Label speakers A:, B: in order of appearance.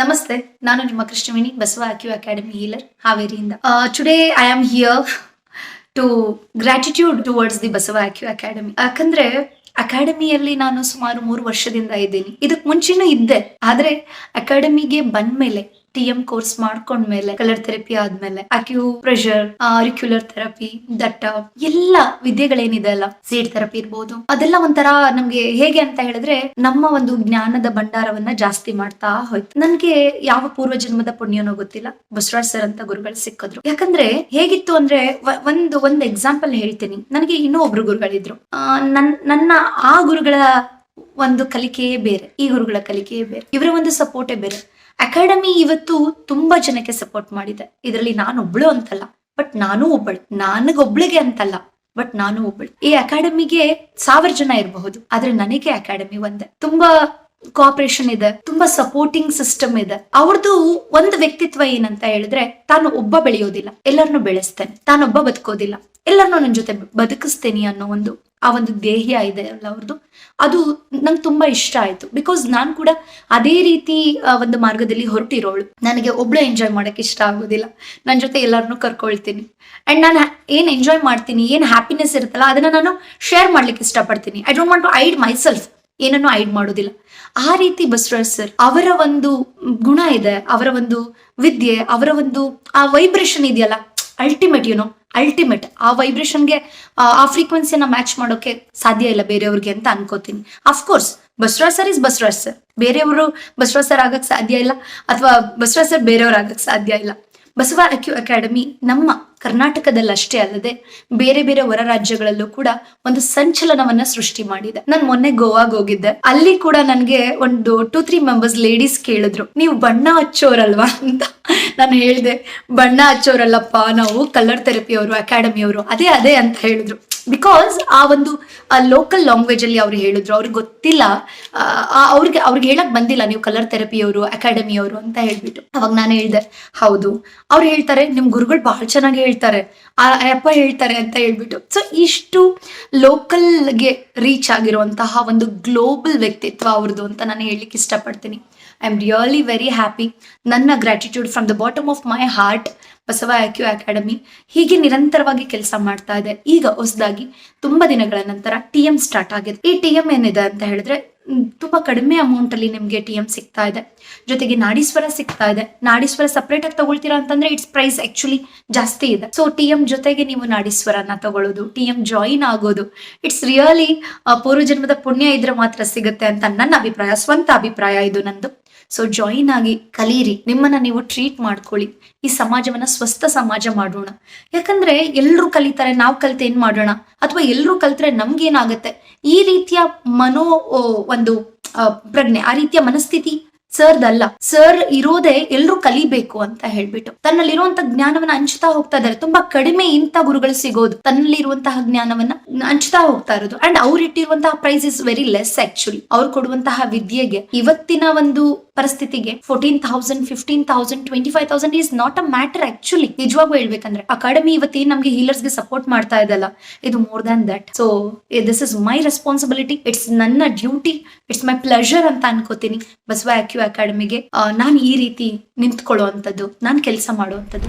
A: ನಮಸ್ತೆ, ನಾನು ನಿಮ್ಮ Krishnaveni, Basava acu academy healer, ಹಾವೇರಿಯಿಂದ. Today I am here to gratitude towards the Basava acu academy. ಯಾಕಂದ್ರೆ ಅಕಾಡೆಮಿಯಲ್ಲಿ ನಾನು ಸುಮಾರು ಮೂರು ವರ್ಷದಿಂದ ಇದ್ದೀನಿ. ಇದಕ್ ಮುಂಚೆನೂ ಇದ್ದೆ, ಆದ್ರೆ ಅಕಾಡೆಮಿಗೆ ಬಂದ್ಮೇಲೆ ಟಿ ಎಂ ಕೋರ್ಸ್ ಮಾಡ್ಕೊಂಡ್ಮೇಲೆ ಕಲರ್ ಥೆರಪಿ ಆದ್ಮೇಲೆ ಅಕ್ಯೂ ಪ್ರೆಷರ್ ಆರಿಕ್ಯುಲರ್ ಥೆರಪಿ ದಟ್ಟ ಎಲ್ಲ ವಿದ್ಯೆಗಳೇನಿದೆ ಅಲ್ಲ ಸೀಟ್ ಥೆರಪಿ ಇರ್ಬೋದು. ಅದೆಲ್ಲ ಒಂಥರ ನಮ್ಗೆ ಹೇಗೆ ಅಂತ ಹೇಳಿದ್ರೆ ನಮ್ಮ ಒಂದು ಜ್ಞಾನದ ಭಂಡಾರವನ್ನ ಜಾಸ್ತಿ ಮಾಡ್ತಾ ಹೋಯ್ತು. ನನ್ಗೆ ಯಾವ ಪೂರ್ವ ಜನ್ಮದ ಪುಣ್ಯನೋ ಗೊತ್ತಿಲ್ಲ. ಬಸವರಾಜ್ ಸರ್ ಅಂತ ಗುರುಗಳು ಸಿಕ್ಕಿದ್ರು. ಯಾಕಂದ್ರೆ ಹೇಗಿತ್ತು ಅಂದ್ರೆ ಒಂದು ಒಂದು ಎಕ್ಸಾಂಪಲ್ ಹೇಳ್ತೀನಿ. ನನಗೆ ಇನ್ನೂ ಒಬ್ರು ಗುರುಗಳಿದ್ರು. ನನ್, ನನ್ನ ಆ ಗುರುಗಳ ಒಂದು ಕಲಿಕೆಯೇ ಬೇರೆ, ಈ ಗುರುಗಳ ಕಲಿಕೆಯೇ ಬೇರೆ. ಇವರ ಒಂದು ಸಪೋರ್ಟೇ ಬೇರೆ. ಅಕಾಡೆಮಿ ಇವತ್ತು ತುಂಬಾ ಜನಕ್ಕೆ ಸಪೋರ್ಟ್ ಮಾಡಿದೆ. ಇದರಲ್ಲಿ ನಾನು ಒಬ್ಳು ಅಂತಲ್ಲ ಬಟ್ ನಾನು ಒಬ್ಬಳು, ನನಗೊಬ್ಳಿಗೆ ಅಂತಲ್ಲ ಬಟ್ ನಾನು ಒಬ್ಬಳು ಈ ಅಕಾಡೆಮಿಗೆ ಸಾವಿರ ಜನ ಇರಬಹುದು, ಆದ್ರೆ ನನಗೆ ಅಕಾಡೆಮಿ ಒಂದೇ. ತುಂಬಾ ಕೋಆಪರೇಷನ್ ಇದೆ, ತುಂಬಾ ಸಪೋರ್ಟಿಂಗ್ ಸಿಸ್ಟಮ್ ಇದೆ. ಅವ್ರದ್ದು ಒಂದು ವ್ಯಕ್ತಿತ್ವ ಏನಂತ ಹೇಳಿದ್ರೆ, ತಾನು ಒಬ್ಬ ಬೆಳೆಯೋದಿಲ್ಲ ಎಲ್ಲರನ್ನು ಬೆಳೆಸ್ತೇನೆ, ತಾನೊಬ್ಬ ಬದುಕೋದಿಲ್ಲ ಎಲ್ಲರನ್ನೂ ನನ್ನ ಜೊತೆ ಬದುಕಿಸ್ತೇನೆ ಅನ್ನೋ ಒಂದು ಆ ಒಂದು ದೇಹ್ಯ ಇದೆ ಅಲ್ಲ ಅವ್ರದ್ದು ಅದು ನಂಗೆ ತುಂಬಾ ಇಷ್ಟ ಆಯ್ತು. ಬಿಕಾಸ್ ನಾನು ಕೂಡ ಅದೇ ರೀತಿ ಒಂದು ಮಾರ್ಗದಲ್ಲಿ ಹೊರಟಿರೋಳು. ನನಗೆ ಒಬ್ಳು ಎಂಜಾಯ್ ಮಾಡಕ್ಕೆ ಇಷ್ಟ ಆಗೋದಿಲ್ಲ. ನನ್ನ ಜೊತೆ ಎಲ್ಲರನ್ನೂ ಕರ್ಕೊಳ್ತೀನಿ. ಅಂಡ್ ನಾನು ಏನ್ ಎಂಜಾಯ್ ಮಾಡ್ತೀನಿ, ಏನ್ ಹ್ಯಾಪಿನೆಸ್ ಇರುತ್ತಲ್ಲ, ಅದನ್ನ ನಾನು ಶೇರ್ ಮಾಡ್ಲಿಕ್ಕೆ ಇಷ್ಟಪಡ್ತೀನಿ. I don't want to hide myself ಏನನ್ನು ಐಡ್ ಮಾಡೋದಿಲ್ಲ. ಆ ರೀತಿ ಬಸವರಾಜ್ ಸರ್ ಅವರ ಒಂದು ಗುಣ ಇದೆ, ಅವರ ಒಂದು ವಿದ್ಯೆ, ಅವರ ಒಂದು, ಆ ವೈಬ್ರೇಷನ್ ಇದೆಯಲ್ಲ ಅಲ್ಟಿಮೇಟ್ ಯುನೋ ಅಲ್ಟಿಮೇಟ್ ಆ ವೈಬ್ರೇಷನ್ಗೆ ಆ ಫ್ರೀಕ್ವೆನ್ಸಿಯನ್ನ ಮ್ಯಾಚ್ ಮಾಡೋಕೆ ಸಾಧ್ಯ ಇಲ್ಲ ಬೇರೆಯವ್ರಿಗೆ ಅಂತ ಅನ್ಕೋತೀನಿ. Of course Basavaraj sir is Basavaraj sir ಬೇರೆಯವರು ಬಸವರಾಜ್ ಸರ್ ಆಗಕ್ ಸಾಧ್ಯ ಇಲ್ಲ, ಅಥವಾ ಬಸವರಾಜ್ ಸರ್ ಬೇರೆಯವ್ರು ಆಗಕ್ ಸಾಧ್ಯ ಇಲ್ಲ. ಬಸವ ಅಕ್ಯೂ ಅಕಾಡೆಮಿ ನಮ್ಮ ಕರ್ನಾಟಕದಲ್ಲಷ್ಟೇ ಅಲ್ಲದೆ ಬೇರೆ ಬೇರೆ ಹೊರ ರಾಜ್ಯಗಳಲ್ಲೂ ಕೂಡ ಒಂದು ಸಂಚಲನವನ್ನ ಸೃಷ್ಟಿ ಮಾಡಿದೆ. ನಾನು ಮೊನ್ನೆ ಗೋವಾಗ ಹೋಗಿದ್ದೆ. ಅಲ್ಲಿ ಕೂಡ ನನ್ಗೆ ಒಂದು ಟೂ ತ್ರೀ ಮೆಂಬರ್ಸ್ ಲೇಡೀಸ್ ಕೇಳಿದ್ರು. ನೀವು ಬಣ್ಣ ಹಚ್ಚೋರಲ್ವಾ? ಅಂತ ನಾನು ಹೇಳಿದೆ. ಬಣ್ಣ ಹಚ್ಚೋರಲ್ಲಪ್ಪ, ನಾವು ಕಲರ್ ಥೆರಪಿ ಅವರು ಅಕಾಡೆಮಿ ಅವರು, ಅದೇ ಅದೇ ಅಂತ ಹೇಳಿದ್ರು. ಬಿಕಾಸ್ ಆ ಒಂದು ಲೋಕಲ್ ಲ್ಯಾಂಗ್ವೇಜ್ ಅಲ್ಲಿ ಅವ್ರು ಹೇಳಿದ್ರು. ಅವ್ರಿಗೆ ಗೊತ್ತಿಲ್ಲ. ಅವ್ರಿಗೆ ಅವ್ರಿಗೆ ಹೇಳಕ್ ಬಂದಿಲ್ಲ. ನೀವು ಕಲರ್ ಥೆರಪಿಯವರು ಅಕಾಡೆಮಿಯವರು ಅಂತ ಹೇಳ್ಬಿಟ್ಟು. ಅವಾಗ ನಾನು ಹೇಳಿದೆ, ಹೌದು. ಅವ್ರು ಹೇಳ್ತಾರೆ, ನಿಮ್ ಗುರುಗಳು ಬಹಳ ಚೆನ್ನಾಗಿ ಹೇಳ್ತಾರೆ. ಆ ಅಪ್ಪ ಹೇಳ್ತಾರೆ ಅಂತ ಹೇಳ್ಬಿಟ್ಟು. ಸೊ ಇಷ್ಟು ಲೋಕಲ್ಗೆ ರೀಚ್ ಆಗಿರುವಂತಹ ಒಂದು ಗ್ಲೋಬಲ್ ವ್ಯಕ್ತಿತ್ವ ಅವ್ರದ್ದು ಅಂತ ನಾನು ಹೇಳಲಿಕ್ಕೆ ಇಷ್ಟಪಡ್ತೀನಿ. I am really very happy ನನ್ನ gratitude from the bottom of my heart Basava acu academy ಹೀಗೆ ನಿರಂತರವಾಗಿ ಕೆಲಸ ಮಾಡ್ತಾ ಇದೆ. ಈಗ ಹೊಸದಾಗಿ ತುಂಬಾ ದಿನಗಳ ನಂತರ ಟಿ ಎಂ ಸ್ಟಾರ್ಟ್ ಆಗಿದೆ. ಈ ಟಿ ಎಂ ಏನಿದೆ ಅಂತ ಹೇಳಿದ್ರೆ ತುಂಬಾ ಕಡಿಮೆ ಅಮೌಂಟ್ ಅಲ್ಲಿ ನಿಮ್ಗೆ ಟಿ ಎಂ ಸಿಗ್ತಾ ಇದೆ. ಜೊತೆಗೆ ನಾಡೀಶ್ವರ ಸಿಗ್ತಾ ಇದೆ. ನಾಡೀಶ್ವರ ಸಪ್ರೇಟ್ ಆಗಿ ತಗೊಳ್ತೀರಾ ಅಂತಂದ್ರೆ ಇಟ್ಸ್ ಪ್ರೈಸ್ ಆಕ್ಚುಲಿ ಜಾಸ್ತಿ ಇದೆ. ಸೊ ಟಿ ಎಂ ಜೊತೆಗೆ ನೀವು ನಾಡೀಶ್ವರನ ತಗೊಳ್ಳೋದು, ಟಿ ಎಂ ಜಾಯಿನ್ ಆಗೋದು ಇಟ್ಸ್ ರಿಯಲಿ ಪೂರ್ವಜನ್ಮದ ಪುಣ್ಯ ಇದ್ರೆ ಮಾತ್ರ ಸಿಗುತ್ತೆ ಅಂತ ನನ್ನ ಅಭಿಪ್ರಾಯ, ಸ್ವಂತ ಅಭಿಪ್ರಾಯ ಇದು ನಂದು. ಸೊ ಜಾಯಿನ್ ಆಗಿ, ಕಲೀರಿ. ನಿಮ್ಮನ್ನ ನೀವು ಟ್ರೀಟ್ ಮಾಡ್ಕೊಳ್ಳಿ. ಈ ಸಮಾಜವನ್ನ ಸ್ವಸ್ಥ ಸಮಾಜ ಮಾಡೋಣ. ಯಾಕಂದ್ರೆ ಎಲ್ರು ಕಲಿತಾರೆ, ನಾವು ಕಲಿತೇನ್ ಏನ್ ಮಾಡೋಣ? ಅಥವಾ ಎಲ್ರು ಕಲ್ತ್ರೆ ನಮ್ಗೇನಾಗತ್ತೆ? ಈ ರೀತಿಯ ಮನೋ ಒಂದು ಪ್ರಜ್ಞೆ, ಆ ರೀತಿಯ ಮನಸ್ಥಿತಿ ಸರ್ದಲ್ಲ. ಸರ್ ಇರೋದೇ ಎಲ್ರು ಕಲಿಬೇಕು ಅಂತ ಹೇಳ್ಬಿಟ್ಟು. ತನ್ನಲ್ಲಿರುವಂತ ಜ್ಞಾನವನ್ನ ಹಂಚ್ತಾ ಹೋಗ್ತಾ ಇದಾರೆ ತುಂಬಾ ಕಡಿಮೆ ಇಂಥ ಗುರುಗಳು ಸಿಗೋದು. ತನ್ನಲ್ಲಿರುವಂತಹ ಜ್ಞಾನವನ್ನ ಹಂಚ್ತಾ ಹೋಗ್ತಾ ಇರೋದು. ಅಂಡ್ ಅವ್ರು ಇಟ್ಟಿರುವಂತಹ price is very less actually ಅವ್ರು ಕೊಡುವಂತಹ ವಿದ್ಯೆಗೆ. ಇವತ್ತಿನ ಒಂದು ಪರಿಸ್ಥಿತಿಗೆ fourteen thousand fifteen thousand twenty five thousand is not a matter actually ನಿಜವಾಗೂ ಹೇಳ್ಬೇಕಂದ್ರೆ ಅಕಾಡೆಮಿ ಇವತ್ತೇನ್ ನಮ್ಗೆ ಹೀಲರ್ಸ್ಗೆ ಸಪೋರ್ಟ್ ಮಾಡ್ತಾ ಇದಲ್ಲ ಇದು more than that so this is my responsibility it's ನನ್ನ ಡ್ಯೂಟಿ ಇಟ್ಸ್ ಮೈ ಪ್ಲೆಷರ್ ಅಂತ ಅನ್ಕೋತೀನಿ. ಬಸವ ಆಕ್ಯೂ ಅಕಾಡೆಮಿಗೆ ನಾನು ಈ ರೀತಿ ನಿಂತ್ಕೊಳ್ಳೋ ನಾನು ಕೆಲಸ ಮಾಡುವಂಥದ್ದು.